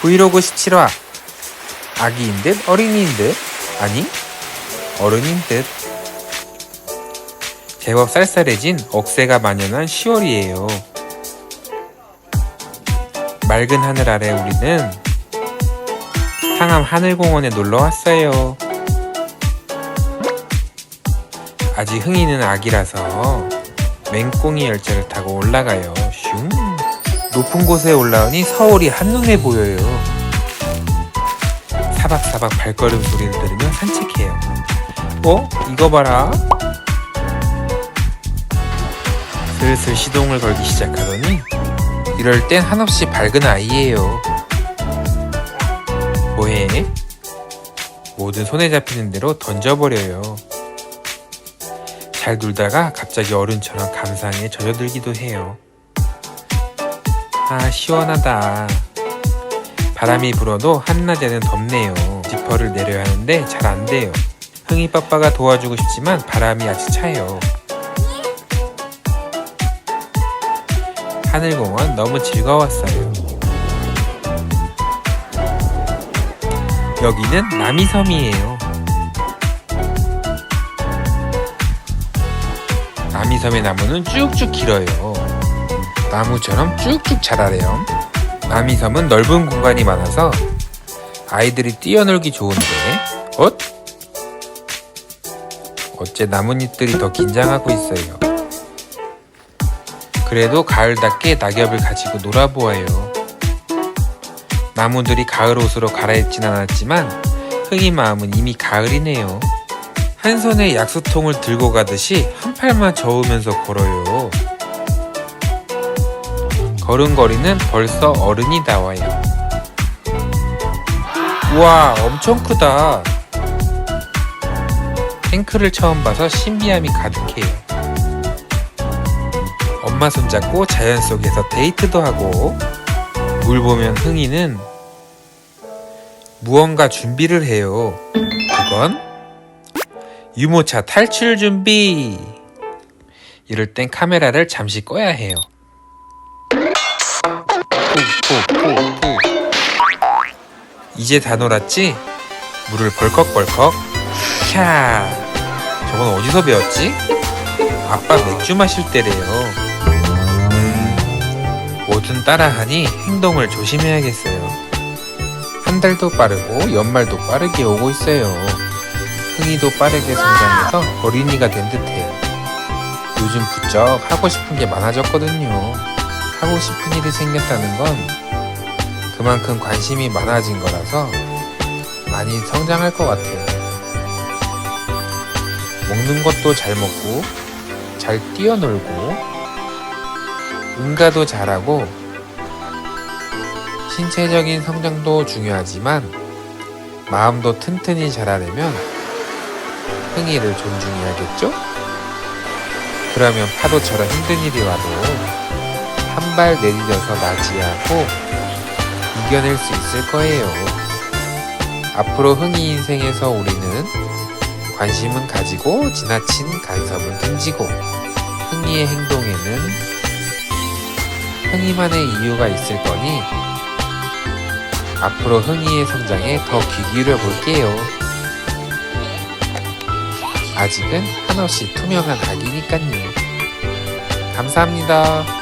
브이로그 17화 아기인 듯 어린이인 듯 아니 어른인 듯. 제법 쌀쌀해진 억새가 만연한 10월이에요. 맑은 하늘 아래 우리는 상암 하늘공원에 놀러 왔어요. 아직 흥이는 아기라서 맹꽁이 열차를 타고 올라가요. 슝 높은 곳에 올라오니 서울이 한눈에 보여요. 사박사박 발걸음 소리를 들으며 산책해요. 어? 이거 봐라. 슬슬 시동을 걸기 시작하더니 이럴 땐 한없이 밝은 아이예요. 뭐해? 모든 손에 잡히는 대로 던져버려요. 잘 놀다가 갑자기 어른처럼 감상에 젖어들기도 해요. 아 시원하다. 바람이 불어도 한낮에는 덥네요. 지퍼를 내려야 하는데 잘 안돼요. 흥이 빠빠가 도와주고 싶지만 바람이 아주 차요. 하늘공원 너무 즐거웠어요. 여기는 남이섬이에요. 남이섬의 나무는 쭉쭉 길어요 나무처럼 쭉쭉 자라래요. 남이섬은 넓은 공간이 많아서 아이들이 뛰어놀기 좋은데, 엇? 어째 나뭇잎들이 더 긴장하고 있어요. 그래도 가을답게 낙엽을 가지고 놀아보아요. 나무들이 가을 옷으로 갈아입진 않았지만 흥이 마음은 이미 가을이네요. 한 손에 약수통을 들고 가듯이 한 팔만 저으면서 걸어요. 걸음걸이는 벌써 어른이 나와요. 우와, 엄청 크다. 탱크를 처음 봐서 신비함이 가득해요. 엄마 손잡고 자연 속에서 데이트도 하고, 물 보면 흥이는 무언가 준비를 해요. 그건 유모차 탈출 준비! 이럴 땐 카메라를 잠시 꺼야 해요. 이제 다 놀았지? 물을 벌컥벌컥. 캬 저건 어디서 배웠지? 아빠 맥주 마실 때래요. 음 뭐든 따라하니 행동을 조심해야겠어요. 한 달도 빠르고 연말도 빠르게 오고 있어요. 흥이도 빠르게 성장해서 어린이가 된 듯해요. 요즘 부쩍 하고 싶은 게 많아졌거든요 하고 싶은 일이 생겼다는 건 그만큼 관심이 많아진 거라서 많이 성장할 것 같아요. 먹는 것도 잘 먹고, 잘 뛰어놀고, 응가도 잘하고, 신체적인 성장도 중요하지만, 마음도 튼튼히 자라려면 흥이를 존중해야겠죠? 그러면 파도처럼 힘든 일이 와도 한 발 내딛어서 맞이하고 이겨낼 수 있을 거예요. 앞으로 흥이 인생에서 우리는 관심은 가지고 지나친 간섭은 던지고 흥이의 행동에는 흥이만의 이유가 있을 거니 앞으로 흥이의 성장에 더 귀 기울여 볼게요. 아직은 한없이 투명한 아기니깐요. 감사합니다.